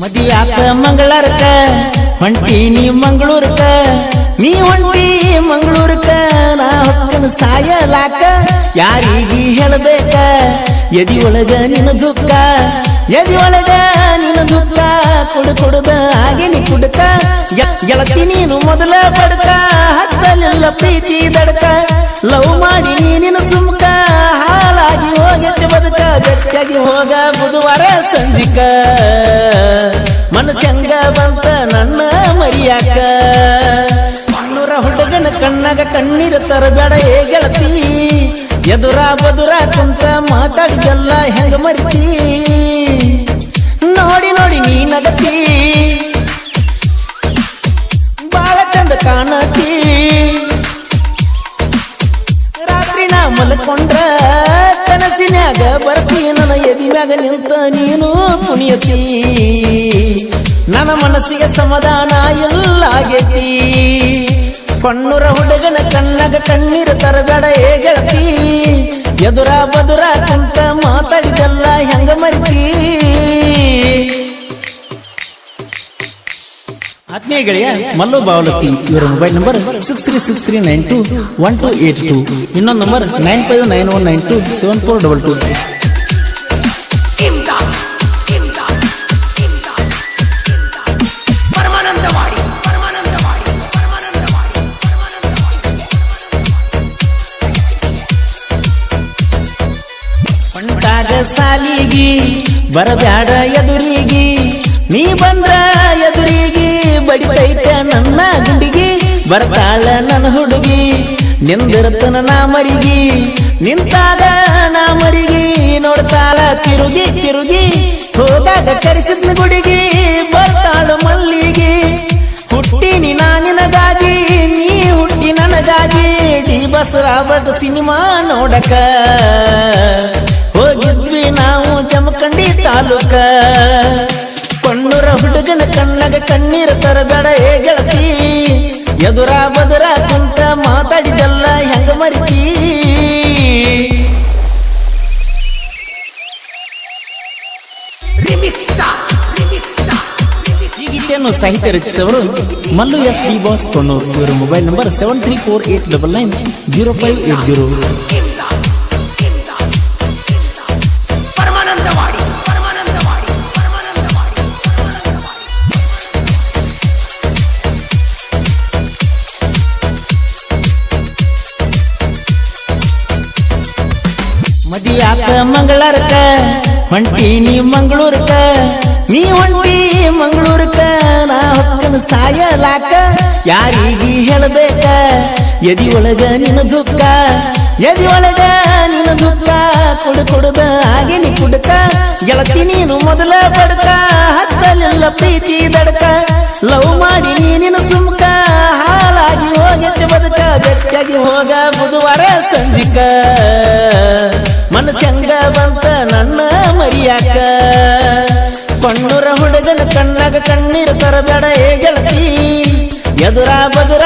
ಮದಿಯಾತ ಮಂಗಳಾರಕ ನೀ ಮಂಗಳೂರಕ ನೀ ಹೊಂಟಿ ಮಂಗಳೂರಕ ನಾ ಹೊಕ್ಕನ ಸಾಯಲಾಕ, ಯಾರಿಗಿ ಹೇಳಬೇಕ? ಎದಿ ಒಳಗ ನಿನ್ನ ದುಃಖ ಎದಿ ಒಳಗ ನಿನ್ನ ದುಃಖ, ಕುಡು ಕುಡುದ ಆಗಿನಿ ಕುಡುಕ ಗೆ- ಗೆಳತಿ ನೀನು ಮೊದಲ ಬಡಕ, ಹತ್ತಲಿಲ್ಲ ಪ್ರೀತಿ ದಡಕ, ಲವ್ ಮಾಡಿ ನೀನಿನ ಸುಮ್ಕ, ಹಾಳಾಗಿ ಹೋಗತ್ತೆ ಬದುಕ, ಗಟ್ಟಿಯಾಗಿ ಹೋಗ ಬುಧವಾರ ಸಂಜಿಕ. ಮನಸ್ಸಂಗ ಬಂತ ನನ್ನ ಮರಿಯಾಕ. ಮನ್ನೂರ ಹುಡುಗನ ಕಣ್ಣಾಗ ಕಣ್ಣೀರ ತರಬೇಡ ಏ ಗೆಳತಿ. ಎದುರ ಬದುರ ಕುಂತ ಮಾತಾಡಿದೆಲ್ಲ ಹೆಂಗ ಮರಿತಿ. ನೋಡಿ ನೋಡಿ ನೀ ನಗತಿ. ಬಾಳ ಚಂದ ಕಾಣತಿ. ರಾತ್ರಿ ನಾ ಮಲ್ಕೊಂಡ್ರ ಕನಸಿನ್ಯಾಗ ಬರ್ತಿ ನನ್ನ ಎದಿನಾಗ ನಿಂತ ನೀನು ಕುಣಿಯತಿ. ನನ್ನ ಮನಸ್ಸಿಗೆ ಸಮಾಧಾನ ಎಲ್ಲ ಗೆದ್ದಿ ಕಣ್ಣುರ ಹುಡುಗನ ಕಣ್ಣಗ ಕಣ್ಣೀರ ತರಬೇಡ ಹೇಗೆಳತಿ ಗೆಳತಿ. ಎದುರ ಬದುರ ಕುಂತ ಮಾತಾಡಿದಲ್ಲ ಹೆಂಗ ಮರಿತಿ. ಆತ್ಮೀಯ ಮಲ್ಲು ಬಾವಲಕ್ಕಿ, ಇವರ mobile number six three six three nine two one two eight two ಇನ್ನೊಂದು number nine five nine one nine two seven four double two ಸಾಲಿಗಿ, ಬರಬ್ಯಾಡ ಎದುರಿಗಿ. ನೀ ಬಂದ್ರ ಎದುರಿಗಿ, ಬಡಿತೈತೆ ನನ್ನ ಗುಂಡಿಗಿ. ಬರ್ತಾಳ ನನ್ನ ಹುಡುಗಿ, ನಿಂದಿರ್ತನ ನಾ ಮರಿಗಿ. ನಿಂತಾಗ ನಾ ಮರಿಗಿ, ನೋಡ್ತಾಳ ತಿರುಗಿ ತಿರುಗಿ. ಹೋದಾಗ ಕರೆಸಿದ್ನ ಗುಡಿಗಿ, ಬರ್ತಾಳ ಮಲ್ಲಿಗಿ. ಹುಟ್ಟಿನಿ ನಾ ನಿನಗಾಗಿ, ನೀ ಹುಟ್ಟಿ ನನಗಾಗಿ. ಡಿ ಬಸ್ ರಾಬರ್ಟ್ ಸಿನಿಮಾ ನೋಡಕ. ತಾಲೂಕ. ಕಣ್ಣುರ ಹುಡುಗನ ಕಣ್ಣಗೆ ಕಣ್ಣೀರ ತರಬೇಡ ಏ ಗೆಳತಿ. ಎದುರ ಬದುರ ಕುಂತ ಮಾತಾಡಿದೆಲ್ಲ ಹೆಂಗ ಮರಿತಿ. ಗೀತೆಯನ್ನು ಸಾಹಿತ್ಯ ರಚಿಸಿದವರು Mallu S B boss Konnur. ಇವರ mobile number seven three four eight double nine zero five eight zero. ಮದಿಯಾತ ಮಂಗಳಾರಕ ಹೊಂಟಿ ನೀ ಮಂಗಳೂರಕ ನೀ ಹೊಂಟಿ ಮಂಗಳೂರ್ಕ ನಾ ಹೊಕ್ಕನ ಸಾಯಲಾಕ? ಯಾರಿಗಿ ಹೇಳಬೇಕ? ಎದಿ ಒಳಗ ನಿನ್ನ ದುಃಖ ಎದಿ ಒಳಗ ನಿನ್ನ ದುಃಖ, ಕುಡು ಕುಡುದ ಆಗಿನಿ ಕುಡುಕ. ಗೆಳತಿ ನೀನು ಮೊದಲ ಬಡಕ ಹತ್ತಲಿಲ್ಲ ಪ್ರೀತಿ ದಡಕ. ಲವ್ ಮಾಡಿ ನೀನಿನ ಸುಮ್ಕ, ಹಾಳಾಗಿ ಹೋಗತ್ತೆ ಬದುಕ ಬೆಟ್ಟಾಗಿ ಹೋಗ ಬುಧವಾರ ಸಂಜಿಕ. ಮನಸ್ಸಂಗ ಬಂತ ನನ್ನ ಮರಿಯಾಕ. ಕಣ್ಣೂರ ಹುಡುಗನ ಕಣ್ಣಾಗ ಕಣ್ಣೀರು ತರಬೇಡ ಏ ಗೆಳತಿ. ಎದುರ ಬದುರ